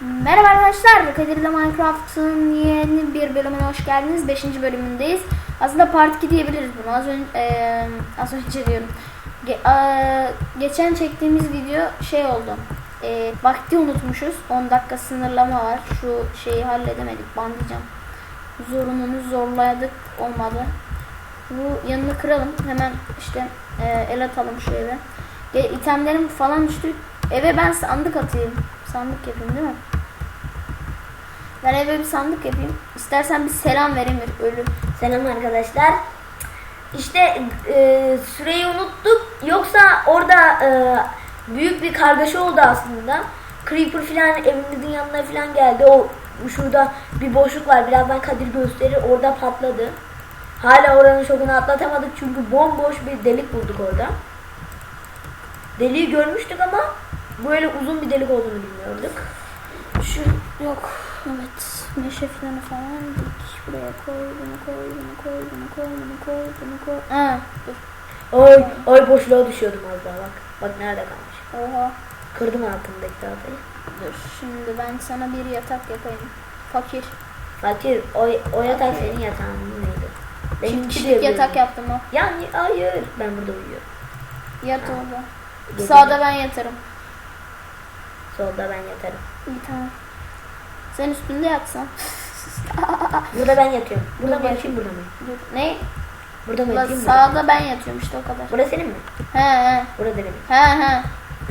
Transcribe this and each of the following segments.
Merhaba arkadaşlar, Kadir'le Minecraft'ın yeni bir bölümüne hoş geldiniz. 5. bölümündeyiz. Aslında part 2 diyebiliriz bunu. Az önce, eee, az önce diyorum. Ge- eee, geçen çektiğimiz video şey oldu. Eee, vakti unutmuşuz. 10 dakika sınırlama var. Şu şeyi halledemedik. Bandlayacağım. Zorununu zorladık. Olmadı. Bu yanını kıralım. Hemen işte eee, el atalım şu eve. Ve itemlerim falan düştü. Eve ben sandık atayım. Sandık yapayım değil mi? Ben eve bir sandık yapayım. İstersen bir selam vereyim ölüm. Selam arkadaşlar. İşte e, süreyi unuttuk. Yoksa orada e, büyük bir kargaşa oldu aslında. Creeper falan evimizin yanına falan geldi. O şurada bir boşluk var. Birazdan Kadir gösterir. Orada patladı. Hala oranın şokunu atlatamadık çünkü bomboş bir delik bulduk orada. Deliği görmüştük ama böyle uzun bir delik olduğunu bilmiyorduk. Şu yok. Evet. Meşe filanı falan dik. Buraya koy, bunu koy, bunu koy, bunu koy, bunu koy, bunu koy. Aa, dur. Ay, ay boşluğa düşüyordum az daha bak. Bak nerede kalmış. Oha. Kırdım altındaki tahtayı. Dur. Şimdi ben sana bir yatak yapayım. Fakir. Fakir o, o yatak senin yatağın neydi? Benimki Çiftlik diye yatak yaptım o. Yani hayır ben burada uyuyorum. Yat orada. Sağda ben yatarım. Solda ben yatarım. İyi tamam. Sen üstünde yatsan. Burada ben yatıyorum. Burada mı yatayım burada mı? Ne? Burada mı Ulan yatayım burada mı? sağda ben yatıyorum işte o kadar. Burası senin mi? He he. Burada benim. He he.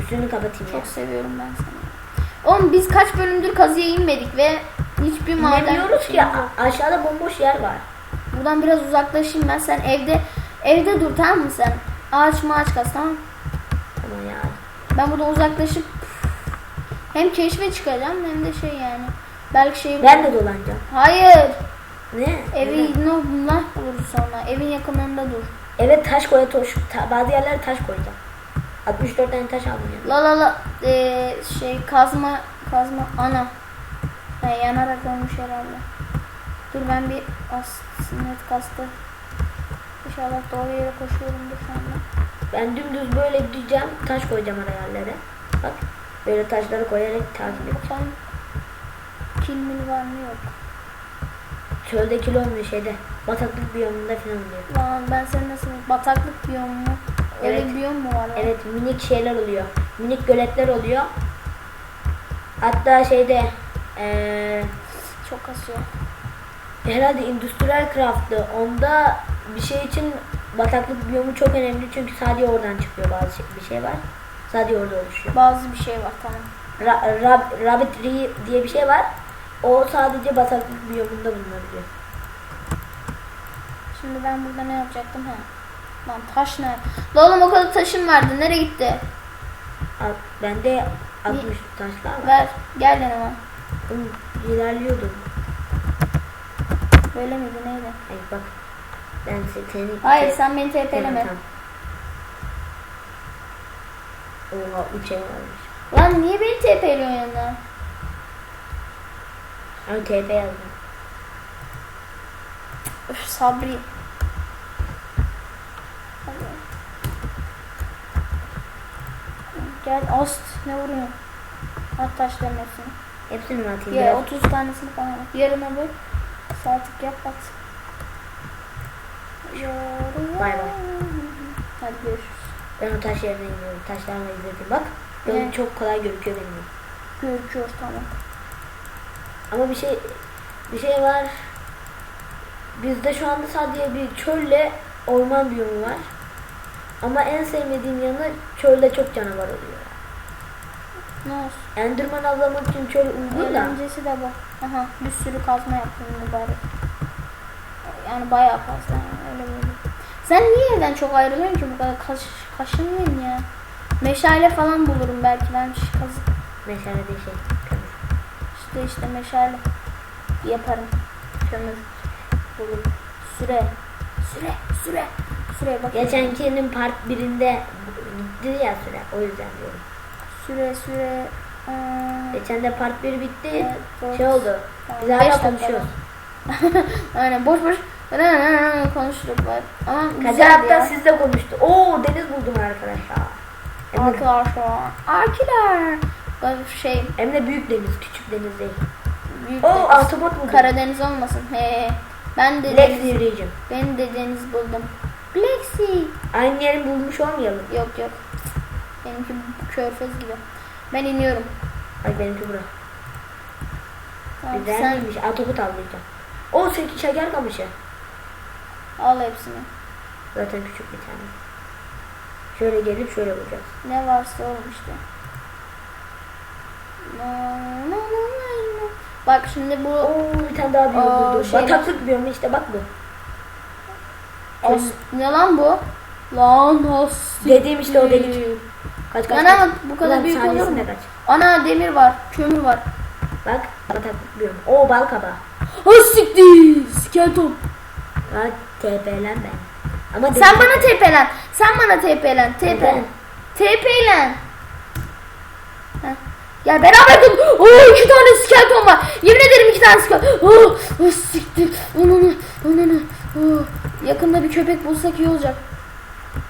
Üstünü kapatayım Çok ya. seviyorum ben seni. Oğlum biz kaç bölümdür kazıya inmedik ve hiçbir maden... Bilmiyoruz ki a- aşağıda bomboş yer var. Buradan biraz uzaklaşayım ben. Sen evde evde dur tamam mı sen? Ağaç mağaç kaz tamam mı? Tamam ya. Ben buradan uzaklaşıp hem keşfe çıkacağım hem de şey yani. Belki şey Ben de dolanacağım. Hayır. Ne? Evi ne bunlar buluruz sonra. Evin yakınlarında dur. Eve taş koya toş, ta- bazı yerlere taş koyacağım. 64 tane taş aldım ya. La la la ee, şey kazma kazma ana. Ha, yanarak ölmüş herhalde. Dur ben bir asnet kastı. İnşallah doğru yere koşuyorumdur şu anda. Ben dümdüz böyle gideceğim. Taş koyacağım ara yerlere. Bak. Böyle taşları koyarak takip. Bakalım. Kilmil var mı yok. Çölde kilo olmuyor şeyde. Bataklık biyomunda falan oluyor. Lan ben seni nasıl bataklık biyom mu? Öyle Evet. biyom mu var lan? Evet minik şeyler oluyor. Minik göletler oluyor. Hatta şeyde eee Çok kasıyor. herhalde Industrial Craft'tı. Onda bir şey için bataklık biyomu çok önemli çünkü sadece oradan çıkıyor bazı şey, bir şey var. Sadece orada oluşuyor. Bazı bir şey var tamam. Ra- rab- Rabbit Tree diye bir şey var. O sadece bataklık biyomunda bulunabiliyor. Şimdi ben burada ne yapacaktım ha? Lan taş ne? Lan oğlum o kadar taşım vardı. Nereye gitti? Al- Bende 60 taşlar var. Ver. Gel yanıma. Oğlum, İlerliyordum. Böyle miydi neydi? Hayır bak. Ben se- seni... Hayır se- sen beni TP'leme. Tamam, tamam. Oha 3 ev. Lan niye beni TP'liyorsun yanına? Ama TP yazdım. Öf Sabri. Gel ast ne vuruyorsun? At taşların hepsini. Hepsini mi atayım? Ya Biraz- 30 tanesini falan at. Yarına böl. Sağ tık yap at. Bay bay. Hadi görüşürüz. Ben o taş yerine gidiyorum. Taşlarla izledim. Bak. Yol Ne? çok kolay gözüküyor benim. Görüşürüz tamam. Ama bir şey bir şey var. Bizde şu anda sadece bir çölle orman biyomu var. Ama en sevmediğim yanı çölde çok canavar oluyor. Ne olsun? Enderman avlamak için çöl uygun da. Eğlencesi de bu. Aha bir sürü kazma yaptım mübarek. Yani bayağı fazla yani öyle böyle. Sen niye evden çok ayrılıyorsun ki bu kadar kaş, kaşınmıyorsun ya? Meşale falan bulurum belki ben kazık. Mesela bir şey. kömür. İşte işte meşale yaparım. Kömür bulurum. Süre. Süre. Süre. Süre bak. Geçenkinin part 1'inde gitti ya süre. O yüzden diyorum. Süre süre. Aa, Geçen de part 1 bitti. Evet, şey oldu. Biz hala konuşuyoruz. Aynen boş boş konuştuk var. Ama Kadir güzeldi hatta ya. sizle konuştu. Oo deniz buldum arkadaşlar. Arkadaşlar. Arkiler. Bak şey Hem de büyük deniz, küçük deniz değil. büyük Oo deniz. ahtapot buldum. Karadeniz olmasın. He. Ben de Black deniz, Region. ben de deniz buldum. Sea. Aynı yeri bulmuş olmayalım. Yok yok. Benimki körfez gibi. Ben iniyorum. Ay benimki bura. Tamam, Güzel sen? Ahtapot avlayacağım. O sekiz şeker kamışı. Al hepsini. Zaten küçük bir tane. Şöyle gelip şöyle vuracağız. Ne varsa na. Bak şimdi bu Oo bir tane daha Aa, buldum. şeyler- Bataklık biyomu işte bak bu. As ne lan bu? Lan has. Dediğim işte o delik. Kaç kaç Ana kaç. bu kadar Ulan büyük olur mu? kaç. Ana demir var, kömür var. Bak bataklık biyomu. Oo bal kabağı. Hassiktir. Skeleton. Ha TP'len ben. Ama Sen bana TP'len. Sen bana TP'len. TP'len. Heh. Gel beraber dur. Oo iki tane skeleton var. Yemin ederim iki tane skeleton. Oo, oh, siktir. Ananı, ananı. Oo. Yakında bir köpek bulsak iyi olacak.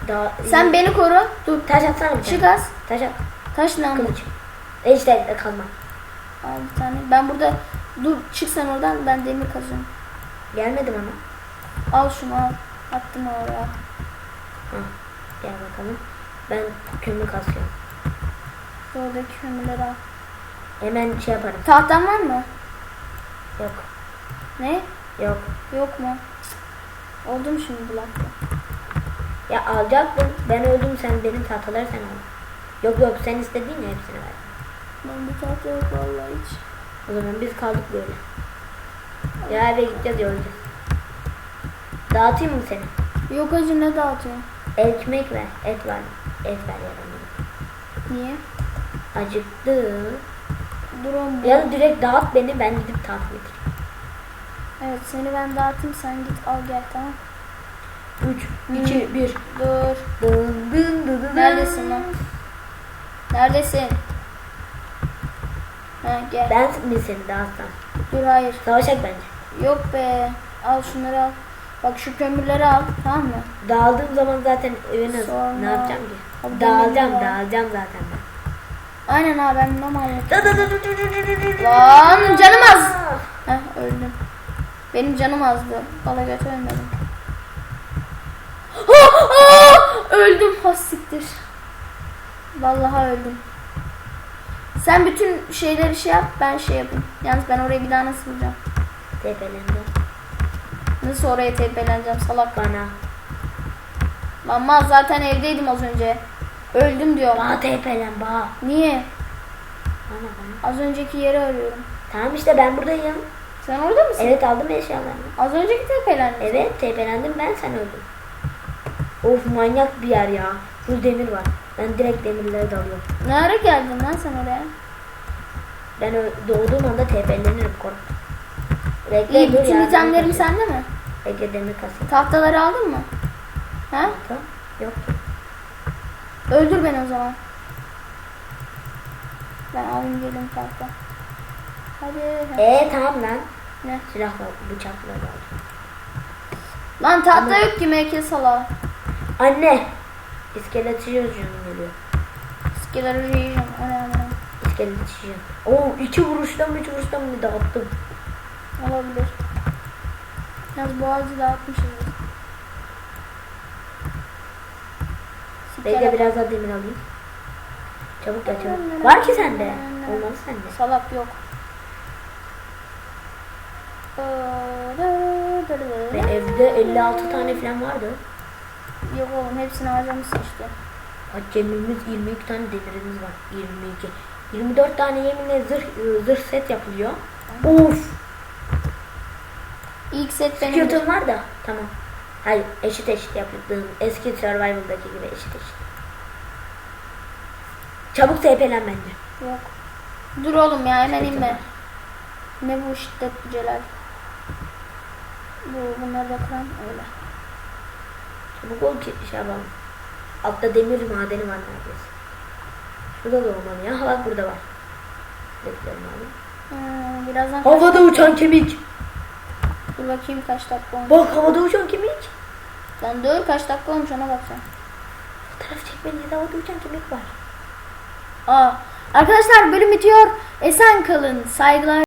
Daha Sen beni koru. Dur. taş atsana bir Çık az. Taş at. Taş bu. Kılıç. E işte kalma. Al bir tane. Ben burada dur çık sen oradan ben demir kazıyorum. Gelmedim ama. Al şunu al. Attım oraya. Ha. Gel bakalım. Ben kömür kasıyorum. Oradaki kömürleri al. Hemen şey yaparım. Tahtan var mı? Yok. Ne? Yok. Yok mu? Oldu mu şimdi bu lafta? Ya alacaktım. Ben öldüm sen benim tahtaları sen al. Yok yok sen istediğin ya hepsini ver. Ben bir tahta yok vallahi hiç. O zaman biz kaldık böyle. Ya eve gideceğiz ya öleceğiz. Dağıtayım mı seni? Yok acı ne dağıtıyorsun? Ekmek ver. Et var. Et ver ya bana. Niye? Acıktı. Dur oğlum. Ya da direkt dağıt beni ben gidip tahta getireyim. Evet seni ben dağıtayım sen git al gel tamam. 3, 2, 1. Dur. Dın dın dın dın. Neredesin lan? Neredesin? Ha gel. Ben mi seni dağıtsam? Dur hayır. Savaşak bence. Yok be. Al şunları al. Bak şu kömürleri al tamam mı? Dağıldığım zaman zaten evine Sonra... ne yapacağım ki? Abi dağılacağım dağılacağım zaten ben. Aynen abi ben normal Lan canım az. Heh öldüm. Benim canım azdı. Bala götü ölmedim. öldüm hastiktir. Vallahi öldüm. Sen bütün şeyleri şey yap ben şey yapayım. Yalnız ben oraya bir daha nasıl bulacağım? Tepelendim. Nasıl oraya tepeleneceğim salak. Bana. Lan mal zaten evdeydim az önce. Öldüm diyorum. Bana tepelen bana. Niye? Bana bana. Az önceki yeri arıyorum. Tamam işte ben buradayım. Sen orada mısın? Evet aldım eşyalarını. Az önceki tepelendin. Evet tepelendim ben sen öldün. Of manyak bir yer ya. Full demir var. Ben direkt demirlere dalıyorum. Ne ara geldin lan sen oraya? Ben doğduğum anda tepelenirim kork. Bekle İyi bütün itemlerim sende mi? Bekle demir kasayım. Tahtaları aldın mı? Ha? Tamam. Yok. Öldür beni o zaman. Ben alayım gelin tahta. Hadi. Eee tamam lan. Ne? Silahla bıçakla aldım. Lan tahta Ama- yok ki meke sala. Anne. İskelet geliyor. Skeleri yiyeceğim. Ama. İskelet çiğim. Oo iki vuruştan üç vuruştan bir dağıttım. Olabilir. Bu ağacı dağıtmışız. Bekle biraz daha demir alayım. Çabuk gel çabuk. Var ki sende. Olmaz sende. Salak yok. Ve evde 56 tane falan vardı. Yok oğlum hepsini harcamışsın işte. Acemimiz 22 tane demirimiz var. 22. 24 tane yeminle zırh, zırh set yapılıyor. Of. İlk set benim. Skeleton var da. Tamam. Hayır eşit eşit yapıldığım eski survival'daki gibi eşit eşit. Çabuk TP'len bence. Yok. Dur oğlum ya hemen Skeleton inme. Ne bu şiddet Celal? Bu bunları da kıran öyle. Çabuk ol ki şey yapalım. Altta demir madeni var neredeyse. Şurada da olmalı ya. Bak burada var. Bekliyorum abi. Hmm, birazdan Havada uçan kemik. Dur bakayım kaç dakika olmuş. Bak havada uçan kemik. Lan dur kaç dakika olmuş ona bakacağım. Fotoğraf çekmeliyiz. Havada uçan kemik var. Aa Arkadaşlar bölüm bitiyor. Esen kalın. Saygılar.